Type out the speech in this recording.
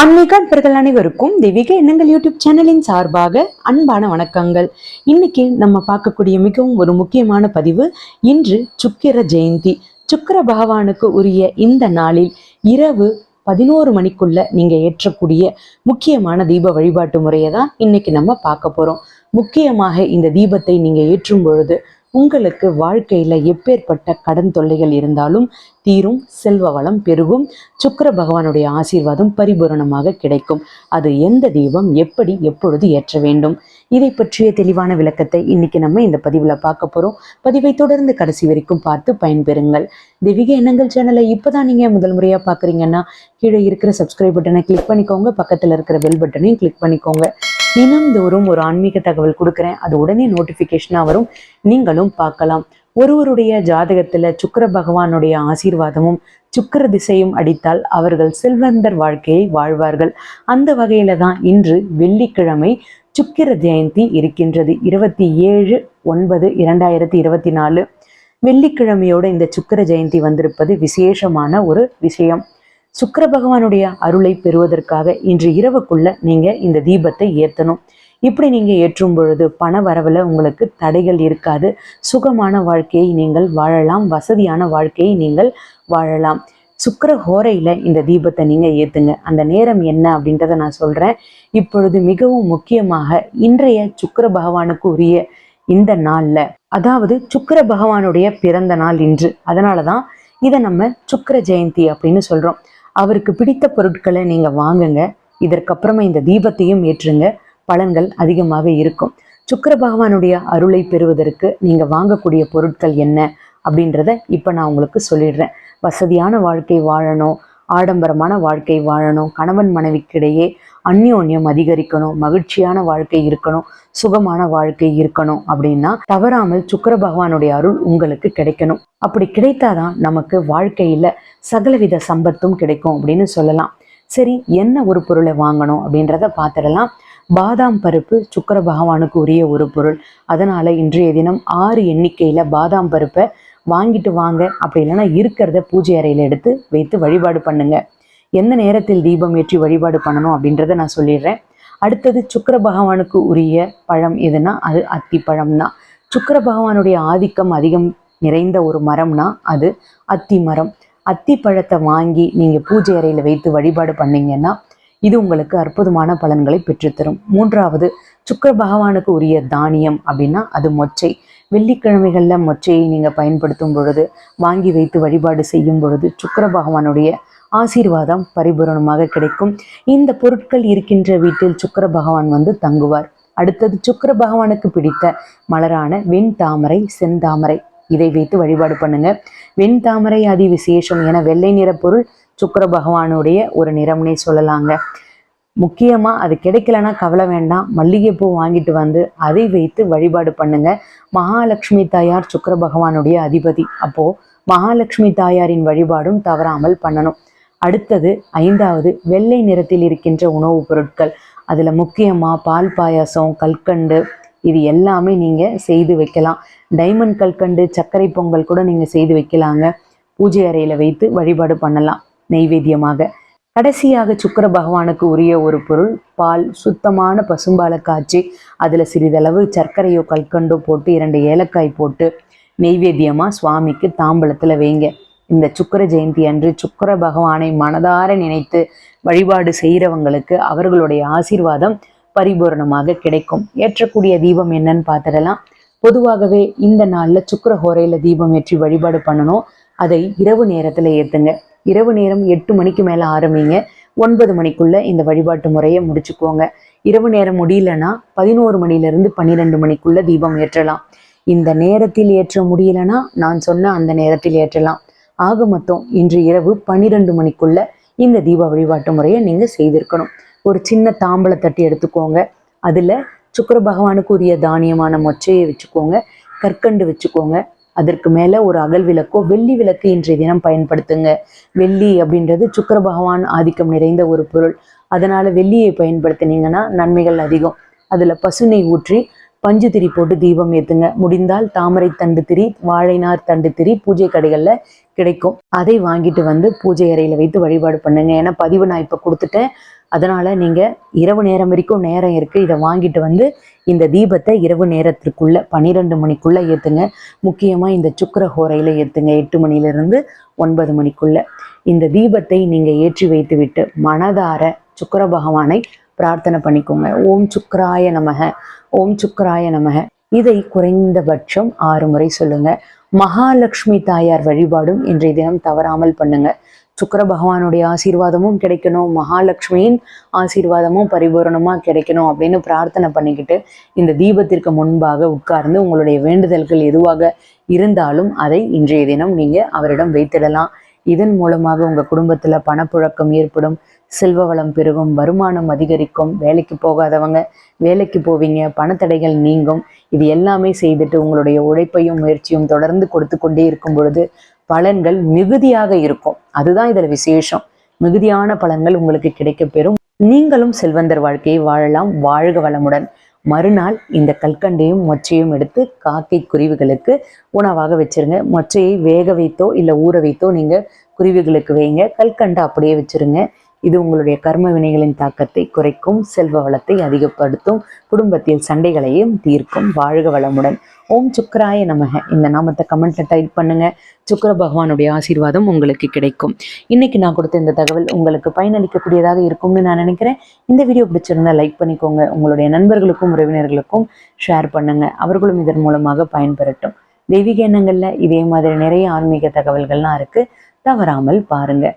ஆன்மீக அன்பர்கள் அனைவருக்கும் தெய்வீக எண்ணங்கள் யூடியூப் சேனலின் சார்பாக அன்பான வணக்கங்கள். இன்னைக்கு நம்ம பார்க்கக்கூடிய மிகவும் ஒரு முக்கியமான பதிவு இன்று சுக்கிர ஜெயந்தி. சுக்கிர பகவானுக்கு உரிய இந்த நாளில் இரவு பதினோரு மணிக்குள்ள நீங்க ஏற்றக்கூடிய முக்கியமான தீப வழிபாட்டு முறையை தான் இன்னைக்கு நம்ம பார்க்க போறோம். முக்கியமாக இந்த தீபத்தை நீங்க ஏற்றும் பொழுது உங்களுக்கு வாழ்க்கையில எப்பேற்பட்ட கடன் தொல்லைகள் இருந்தாலும் தீரும் செல்வ வளம் பெருகும் சுக்கிர பகவானுடைய ஆசீர்வாதம் பரிபூரணமாக கிடைக்கும். அது எந்த தீபம் எப்படி எப்பொழுது ஏற்ற வேண்டும்? இதை பற்றிய தெளிவான விளக்கத்தை இன்னைக்கு நம்ம இந்த பதிவில் பார்க்க போறோம். பதிவை தொடர்ந்து கடைசி வரைக்கும் பார்த்து பயன்பெறுங்கள். தெய்வீக எண்ணங்கள் சேனலை இப்போதான் நீங்க முதல் முறையா பார்க்குறீங்கன்னா கீழே இருக்கிற சப்ஸ்கிரைப் பட்டனை கிளிக் பண்ணிக்கோங்க. பக்கத்தில் இருக்கிற பெல் பட்டனையும் கிளிக் பண்ணிக்கோங்க. தினம்தோறும் ஒரு ஆன்மீக தகவல் கொடுக்குறேன். அது உடனே நோட்டிஃபிகேஷனாக வரும். நீங்களும் பார்க்கலாம். ஒருவருடைய ஜாதகத்துல சுக்கிர பகவானுடைய ஆசீர்வாதமும் சுக்கர திசையும் அடித்தால் அவர்கள் செல்வந்தர் வாழ்க்கையை வாழ்வார்கள். அந்த வகையில தான் இன்று வெள்ளிக்கிழமை சுக்கிர ஜெயந்தி இருக்கின்றது. இருபத்தி ஏழு ஒன்பது இரண்டாயிரத்தி இருபத்தி நாலு. வெள்ளிக்கிழமையோட இந்த சுக்கிர ஜெயந்தி வந்திருப்பது விசேஷமான ஒரு விஷயம். சுக்கர பகவானுடைய அருளை பெறுவதற்காக இன்று இரவுக்குள்ள நீங்க இந்த தீபத்தை ஏத்தணும். இப்படி நீங்க ஏற்றும் பொழுது பண வரவுல உங்களுக்கு தடைகள் இருக்காது. சுகமான வாழ்க்கையை நீங்கள் வாழலாம். வசதியான வாழ்க்கையை நீங்கள் வாழலாம். சுக்கிர ஹோரையில் இந்த தீபத்தை நீங்க ஏத்துங்க. அந்த நேரம் என்ன அப்படின்றத நான் சொல்றேன். இப்பொழுது மிகவும் முக்கியமாக இன்றைய சுக்கிர பகவானுக்கு உரிய இந்த நாள்ல அதாவது சுக்கர பகவானுடைய பிறந்த நாள் இன்று. அதனாலதான் இதை நம்ம சுக்கிர ஜெயந்தி அப்படின்னு சொல்றோம். அவருக்கு பிடித்த பொருட்களை நீங்கள் வாங்குங்க. இதற்கப்புறமா இந்த தீபத்தையும் ஏற்றுங்க. பலன்கள் அதிகமாக இருக்கும். சுக்கர பகவானுடைய அருளை பெறுவதற்கு நீங்கள் வாங்கக்கூடிய பொருட்கள் என்ன அப்படின்றத இப்போ நான் உங்களுக்கு சொல்லிடுறேன். வசதியான வாழ்க்கை வாழணும் ஆடம்பரமான வாழ்க்கை வாழணும் கணவன் மனைவிக்கிடையே அந்யோன்யம் அதிகரிக்கணும் மகிழ்ச்சியான வாழ்க்கை இருக்கணும் சுகமான வாழ்க்கை இருக்கணும் அப்படின்னா தவறாமல் சுக்கர பகவானுடைய அருள் உங்களுக்கு கிடைக்கணும். அப்படி கிடைத்தாதான் நமக்கு வாழ்க்கையில சகலவித சம்பத்தும் கிடைக்கும் அப்படின்னு சொல்லலாம். சரி என்ன ஒரு பொருளை வாங்கணும் அப்படின்றத பார்த்துடலாம். பாதாம் பருப்பு சுக்கர பகவானுக்கு உரிய ஒரு பொருள். அதனால இன்றைய தினம் ஆறு எண்ணிக்கையில பாதாம் பருப்பை வாங்கிட்டு வாங்க. அப்படி இல்லைன்னா இருக்கிறத பூஜை அறையில எடுத்து வைத்து வழிபாடு பண்ணுங்க. எந்த நேரத்தில் தீபம் ஏற்றி வழிபாடு பண்ணணும் அப்படின்றத நான் சொல்லிடுறேன். அடுத்தது சுக்கர பகவானுக்கு உரிய பழம் எதுனா அது அத்தி தான் பகவானுடைய ஆதிக்கம் அதிகம் நிறைந்த ஒரு மரம்னா அது அத்தி மரம். அத்தி பழத்தை வாங்கி நீங்கள் பூஜை அறையில் வைத்து வழிபாடு பண்ணீங்கன்னா இது உங்களுக்கு அற்புதமான பலன்களை பெற்றுத்தரும். மூன்றாவது சுக்கிர பகவானுக்கு உரிய தானியம் அப்படின்னா அது மொச்சை. வெள்ளிக்கிழமைகள்ல மொச்சையை நீங்க பயன்படுத்தும் பொழுது வாங்கி வைத்து வழிபாடு செய்யும் பொழுது சுக்கர பகவானுடைய ஆசீர்வாதம் பரிபூரணமாக கிடைக்கும். இந்த பொருட்கள் இருக்கின்ற வீட்டில் சுக்கர பகவான் வந்து தங்குவார். அடுத்தது சுக்கர பகவானுக்கு பிடித்த மலரான வெண் தாமரை செந்தாமரை இதை வைத்து வழிபாடு பண்ணுங்க. வெண் தாமரை அதி விசேஷம் என வெள்ளை நிற பொருள் சுக்கர பகவானுடைய ஒரு நிறம்னே சொல்லலாங்க. முக்கியமா அது கிடைக்கலன்னா கவலை வேண்டாம். மல்லிகைப்பூ வாங்கிட்டு வந்து அதை வைத்து வழிபாடு பண்ணுங்க. மகாலட்சுமி தாயார் சுக்கர பகவானுடைய அதிபதி. அப்போ மகாலட்சுமி தாயாரின் வழிபாடும் தவறாமல் பண்ணணும். அடுத்தது ஐந்தாவது வெள்ளை நிறத்தில் இருக்கின்ற உணவுப் பொருட்கள். அதில் முக்கியமாக பால் பாயாசம் கல்கண்டு இது எல்லாமே நீங்கள் செய்து வைக்கலாம். டைமண்ட் கல்கண்டு சர்க்கரை பொங்கல் கூட நீங்கள் செய்து வைக்கலாங்க. பூஜை அறையில் வைத்து வழிபாடு பண்ணலாம் நெய்வேத்தியமாக கடைசியாக சுக்கிர பகவானுக்கு உரிய ஒரு பொருள் பால் சுத்தமான பசும்பாலை காய்ச்சி அதில் சிறிதளவு சர்க்கரையோ கல்கண்டோ போட்டு இரண்டு ஏலக்காய் போட்டு நெய்வேத்தியமாக சுவாமிக்கு தாம்பலத்தில் வைங்க. இந்த சுக்கிர ஜெயந்தி அன்று சுக்கர பகவானை மனதார நினைத்து வழிபாடு செய்கிறவங்களுக்கு அவர்களுடைய ஆசீர்வாதம் பரிபூரணமாக கிடைக்கும். ஏற்றக்கூடிய தீபம் என்னன்னு பார்த்துடலாம். பொதுவாகவே இந்த நாளில் சுக்கர ஹோரையில் தீபம் ஏற்றி வழிபாடு பண்ணணும். அதை இரவு நேரத்தில் ஏற்றுங்க இரவு நேரம் எட்டு மணிக்கு மேலே ஆரம்பிங்க. ஒன்பது மணிக்குள்ள இந்த வழிபாட்டு முறையை முடிச்சுக்கோங்க. இரவு நேரம் முடியலன்னா பதினோரு மணிலிருந்து பன்னிரெண்டு மணிக்குள்ள தீபம் ஏற்றலாம். இந்த நேரத்தில் ஏற்ற முடியலன்னா நான் சொன்ன அந்த நேரத்தில் ஏற்றலாம். ஆக மொத்தம் இன்று இரவு பன்னிரெண்டு மணிக்குள்ள இந்த தீப வழிபாட்டு முறையை நீங்க செய்திருக்கணும். ஒரு சின்ன தாம்பளை தட்டி எடுத்துக்கோங்க. அதுல சுக்கிர பகவானுக்கு உரிய தானியமான மொச்சையை வச்சுக்கோங்க. கற்கண்டு வச்சுக்கோங்க. அதற்கு மேல ஒரு அகல் விளக்கோ வெள்ளி விளக்கு இன்றைய தினம் பயன்படுத்துங்க. வெள்ளி அப்படின்றது சுக்கர பகவான் ஆதிக்கம் நிறைந்த ஒரு பொருள். அதனால வெள்ளியை பயன்படுத்தினீங்கன்னா நன்மைகள் அதிகம். அதுல பசுனை ஊற்றி பஞ்சு திரி போட்டு தீபம் ஏத்துங்க. முடிந்தால் தாமரை தண்டு திரி வாழைநார் தண்டு திரி பூஜை கடைகள்ல கிடைக்கும். அதை வாங்கிட்டு வந்து பூஜை அறையில வைத்து வழிபாடு பண்ணுங்க. ஏன்னா பதிவு நான் இப்ப கொடுத்துட்டேன். அதனால நீங்க இரவு நேரம் வரைக்கும் நேரம் இருக்கு. இதை வாங்கிட்டு வந்து இந்த தீபத்தை இரவு நேரத்திற்குள்ள பன்னிரெண்டு மணிக்குள்ள ஏத்துங்க. முக்கியமா இந்த சுக்கர ஹோரையில ஏத்துங்க. எட்டு மணில இருந்து ஒன்பது மணிக்குள்ள. இந்த தீபத்தை நீங்க ஏற்றி வைத்து விட்டு மனதார சுக்கர பகவானை பிரார்த்தனை பண்ணிக்கோங்க. ஓம் சுக்கராய நமக. ஓம் சுக்கராய நமக. இதை குறைந்தபட்சம் ஆறு முறை சொல்லுங்க. மகாலட்சுமி தாயார் வழிபாடும் இன்றைய தினம் தவறாமல் பண்ணுங்க. சுக்கர பகவானுடைய ஆசீர்வாதமும் கிடைக்கணும். மகாலட்சுமியின் ஆசீர்வாதமும் பரிபூரணமா கிடைக்கணும் அப்படின்னு பிரார்த்தனை பண்ணிக்கிட்டு இந்த தீபத்திற்கு முன்பாக உட்கார்ந்து உங்களுடைய வேண்டுதல்கள் எதுவாக இருந்தாலும் அதை இன்றைய தினம் நீங்க அவரிடம் வைத்திடலாம். இதன் மூலமாக உங்க குடும்பத்துல பணப்புழக்கம் ஏற்படும் செல்வ வளம் பெருகும் வருமானம் அதிகரிக்கும் வேலைக்கு போகாதவங்க வேலைக்கு போவீங்க பணத்தடைகள் நீங்கும் இது எல்லாமே செய்துட்டு உங்களுடைய உழைப்பையும் முயற்சியும் தொடர்ந்து கொடுத்து கொண்டே இருக்கும் பொழுது பலன்கள் மிகுதியாக இருக்கும். அதுதான் இதுல விசேஷம். மிகுதியான பலன்கள் உங்களுக்கு கிடைக்கப்பெறும் நீங்களும் செல்வந்தர் வாழ்க்கையை வாழலாம். வாழ்க வளமுடன். மறுநாள் இந்த கல்கண்டையும் மொச்சையும் எடுத்து காக்கை குருவிகளுக்கு உணவாக வச்சிருங்க. மொச்சையை வேக வைத்தோ இல்லை ஊற வைத்தோ நீங்க குருவிகளுக்கு வைங்க. கல்கண்டை அப்படியே வச்சிருங்க. இது உங்களுடைய கர்ம வினைகளின் தாக்கத்தை குறைக்கும் செல்வ வளத்தை அதிகப்படுத்தும் குடும்பத்தில் சண்டைகளையும் தீர்க்கும் வாழ்க வளமுடன். ஓம் சுக்கராய நமக. இந்த நாமத்தை கமெண்ட்ல டைப் பண்ணுங்க. சுக்கர பகவானுடைய ஆசீர்வாதம் உங்களுக்கு கிடைக்கும். இன்னைக்கு நான் கொடுத்த இந்த தகவல் உங்களுக்கு பயனளிக்கக்கூடியதாக இருக்கும்னு நான் நினைக்கிறேன். இந்த வீடியோ பிடிச்சிருந்தா லைக் பண்ணிக்கோங்க. உங்களுடைய நண்பர்களுக்கும் உறவினர்களுக்கும் ஷேர் பண்ணுங்க. அவர்களும் இதன் மூலமாக பயன்பெறட்டும். தெய்வீக எண்ணங்கள்ல இதே மாதிரி நிறைய ஆன்மீக தகவல்கள்லாம் இருக்கு. தவறாமல் பாருங்கள்